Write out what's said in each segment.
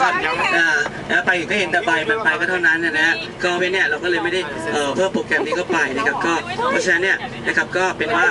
ครับอ่านะไปก็เห็นแต่ใบมันไปก็เท่านั้นนะฮะก็ไม่เนี่ยเราก็เลยไม่ได้เอ่อเพิ่มโปรแกรมนี้เข้าไปนะครับก็เพราะฉะนั้นเนี่ยนะครับก็เป็นว่า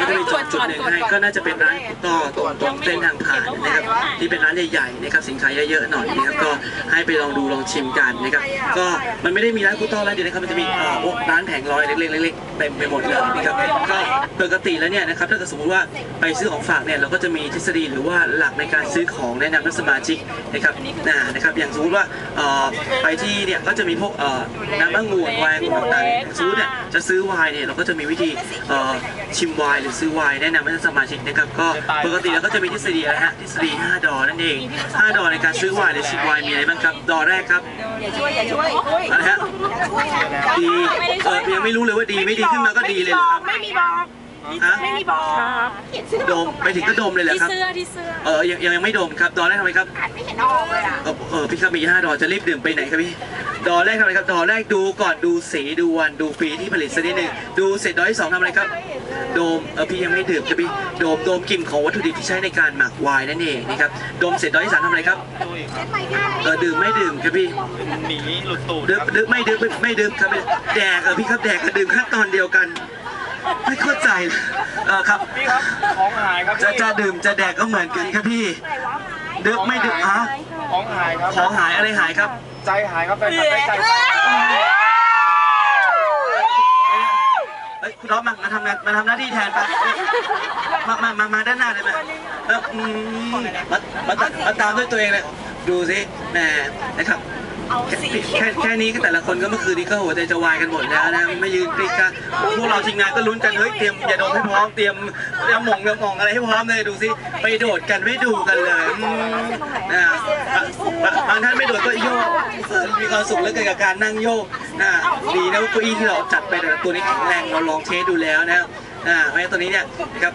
ก็จะมีจุดจุดหนึ่งให้ก็น่าจะเป็นร้านต่อตรงตรงเส้นทางผ่านนะครับที่เป็นร้านใหญ่ๆนะครับสินค้าเยอะๆหน่อยนะครับก็ให้ไปลองดูลองชิมกันนะครับก็มันไม่ได้มีร้านกุต้อร้านเดียวนะครับมันจะมีเอ่อพวกร้านแผงลอยเล็กๆเล็กๆเต็มไปหมดเลยนะครับก็ปกติแล้วเนี่ยนะครับถ้าเกิดสมมติว่าไปซื้อของฝากเนี่ยเราก็จะมีทฤษฎีหรือว่าหลักในการซื้อของแนะนำนักสมาชิกนะครับนะนะครับอย่างสมมติว่าเอ่อไปที่เนี่ยก็จะมีพวกเอ่อน้ำองุ่นไวน์องุ่นต่างๆสมมติเนี่ยจะซื้อไวน์เนี่ยเราก็จะมีวิธีเอ่อชิมไวน์หรือซื้อไวน์แนะนำให้สมาชิกนะครับก็ปกติแล้วก็จะมีทฤษฎีอะไรฮะทฤษฎี5ดอนั่นเอง5ดอในการซื้อไวน์หรือชิมไวน์มีอะไรบ้างครับดอแรกครับอย่าช่วยอย่าช่วยอุ้ยอะไรฮะดีเออยังไม่รู้เลยว่าดีไม่ดีขึ้นมาก็ดีเลยเหรอครับไม่มีบอกฮะ ไม่มีบอกเห็นเสื้อดมไปถึงก็ดมเลยเหรอที่ครับ เสื้อที่เสื้อ เออยังยังยังไม่ดมครับ ดอแรกทำไมครับ อ่านไม่เห็นออกเลยอะ เออเออพี่ครับมีห้าดอจะรีบดื่มไปไหนครับพี่ ดอแรกทำอะไรครับ ดอแรกดูก่อนดูสีดูวันดูปีที่ผลิตสักนิดหนึ่งดูเสร็จดอที่สองทำอะไรครับ โดมเออพี่ยังไม่ดื่มครับพี่ โดมโดมกลิ่นของวัตถุดิบที่ใช้ในการหมักไวน์นั่นเองนะครับดมเสร็จดอที่สามทำอะไรครับ เออดื่มไม่ดื่มครับพี่ หนีหลุดตูดดื่มดื่มไม่ดื่มไม่ไม่ดื่มครับพี่แดกเออพี่ครับแดกกับดื่มขั้นตอนเดียวกัน ไม่เข้าใจเลยเออครับ พี่ครับ ของหายครับจะพี่จะดื่มจะแดกก็เหมือนกันครับพี่ดื่มไม่ดื่มอ้าวของหายครับของหายอะไรหายครับ ใจหายครับแฟนคลับได้ใจหายเฮ้ยคุณน้องมามาทำงานมาทำหน้าที่แทนไปมามามามาด้านหน้าเลยไหมเอออืมมามาตามมาตามด้วยตัวเองเลยดูสิแหมนะครับ แค่แค่แค่นี้ก็แต่ละคนก็เมื่อคืนนี้ก็หัวใจจะวายกันหมดแล้วนะไม่ยืนกรีกันพวกเราทีมงานก็ลุ้นกันเฮ้ยเตรียมอย่าดมให้พร้อมเตรียมยาหม่องยาหม่องอะไรให้พร้อมเลยดูสิไปโดดกันไม่ดูกันเลยอืมนะบางท่านไม่โดดก็โยกมีความสุขเหลือเกินกับการนั่งโยกนะดีนะเก้าอี้ที่เราจัดไปแต่ละตัวนี้แข็งแรงเราลองเทสดูแล้วนะอ่าเพราะฉะนั้นตัวนี้เนี่ยนะครับ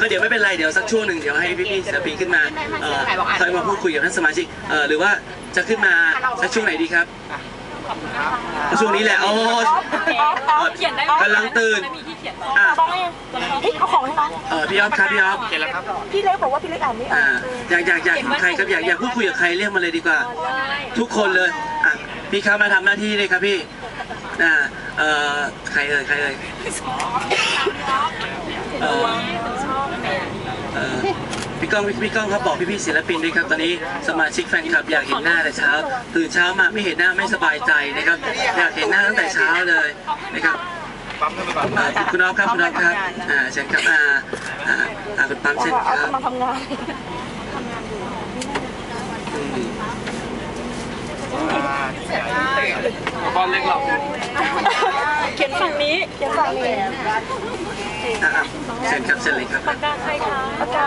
ก็เดี๋ยวไม่เป็นไรเดี๋ยวสักช่วงหนึ่งเดี๋ยวให้พี่ๆศิลปินขึ้นมาเอ่อคอยมาพูดคุยกับท่านสมาชิกเอ่อหรือว่าจะขึ้นมาสักช่วงไหนดีครับช่วงนี้แหละโอ้เขียนได้กำลังตื่นไม่มีที่เขียนอะต้องเองเฮ้ยเอาของให้น้องเออพี่อ๊อฟครับพี่อ๊อฟเห็นแล้วครับพี่เล็กบอกว่าพี่เล็กอ่านไม่อออ่ากอยากอยากอยากเห็นใครครับอยากอยากพูดคุยกับใครเรียกมาเลยดีกว่า ทุกคนเลยอะพี่ครับมาทำหน้าที่เลยครับพี่อ่า เอ่อใครเอ่ยใครเอ่ยเอ่อเอ่อพี่ก้องพี่ก้องครับบอกพี่พี่ๆศิลปินด้วยครับตอนนี้สมาชิกแฟนคลับอยากเห็นหน้าแต่เช้าตื่นเช้ามาไม่เห็นหน้าไม่สบายใจนะครับ อยากเห็นหน้าตั้งแต่เช้าเลยนะครับปั๊มขึ้นไปก่อนอ่าคุณอ๊อฟครับคุณอ๊อฟครับอ่าเชิญครับอ่าอ่าอ่าคุณปั๊มเชิญครับกำลังทำงานอืมบอลเล็กหรอกเขียน ฝั่งนี้เขียนฝั่งนี้อ่าอ่าเชิญครับเชิญเลยครับ ปากกาใครคะปากกา